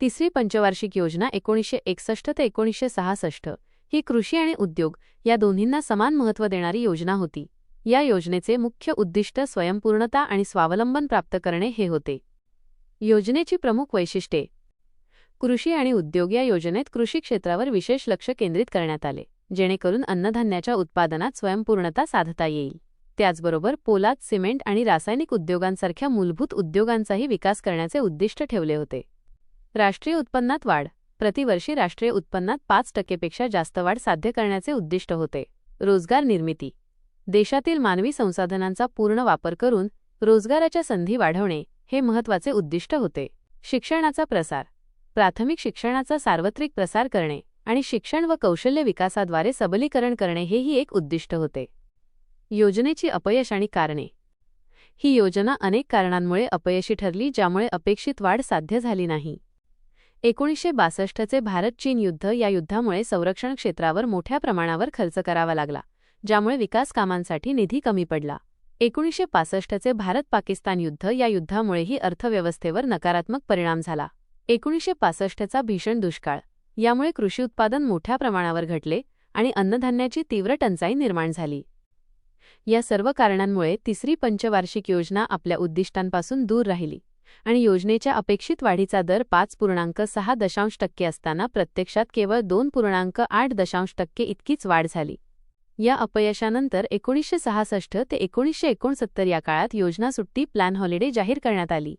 तिसरी पंचवार्षिक योजना एकोणीसशे एकसष्ट ते एकोणीसशे सहासष्ट. ही कृषी आणि उद्योग या दोन्हींना समान महत्त्व देणारी योजना होती. या योजनेचे मुख्य उद्दिष्ट स्वयंपूर्णता आणि स्वावलंबन प्राप्त करणे हे होते. योजनेची प्रमुख वैशिष्ट्ये. कृषी आणि उद्योग या योजनेत कृषी क्षेत्रावर विशेष लक्ष केंद्रित करण्यात आले जेणेकरून अन्नधान्याच्या उत्पादनात स्वयंपूर्णता साधता येईल. त्याचबरोबर पोलाद सिमेंट आणि रासायनिक उद्योगांसारख्या मूलभूत उद्योगांचाही विकास करण्याचे उद्दिष्ट ठेवले होते. राष्ट्रीय उत्पन्नात वाढ. प्रतिवर्षी राष्ट्रीय उत्पन्नात पाच टक्केपेक्षा जास्त वाढ साध्य करण्याचे उद्दिष्ट होते. रोजगार निर्मिती. देशातील मानवी संसाधनांचा पूर्ण वापर करून रोजगाराच्या संधी वाढवणे हे महत्त्वाचे उद्दिष्ट होते. शिक्षणाचा प्रसार. प्राथमिक शिक्षणाचा सार्वत्रिक प्रसार करणे आणि शिक्षण व कौशल्य विकासाद्वारे सबलीकरण करणे हेही एक उद्दिष्ट होते. योजनेची अपयश आणि कारणे. ही योजना अनेक कारणांमुळे अपयशी ठरली ज्यामुळे अपेक्षित वाढ साध्य झाली नाही. एकोणीसशे बासष्टचे भारत चीन युद्ध या युद्धामुळे संरक्षण क्षेत्रावर मोठ्या प्रमाणावर खर्च करावा लागला ज्यामुळे विकास कामांसाठी निधी कमी पडला. एकोणीसशे पासष्टचे भारत पाकिस्तान युद्ध या युद्धामुळेही अर्थव्यवस्थेवर नकारात्मक परिणाम झाला. एकोणीसशे पासष्टचा भीषण दुष्काळ यामुळे कृषी उत्पादन मोठ्या प्रमाणावर घटले आणि अन्नधान्याची तीव्र टंचाई निर्माण झाली. या सर्व कारणांमुळे तिसरी पंचवार्षिक योजना आपल्या उद्दिष्टांपासून दूर राहिली. आणि योजनेच्या अपेक्षित वाढीचा दर पाच पूर्णांक सहा दशांश टक्के असताना प्रत्यक्षात केवळ दोन पूर्णांक आठ दशांश टक्के इतकीच वाढ झाली. या अपयशानंतर एकोणीसशे सहासष्ट ते एकोणीसशे एकोणसत्तर या काळात योजना सुट्टी प्लॅन हॉलिडे जाहीर करण्यात आली.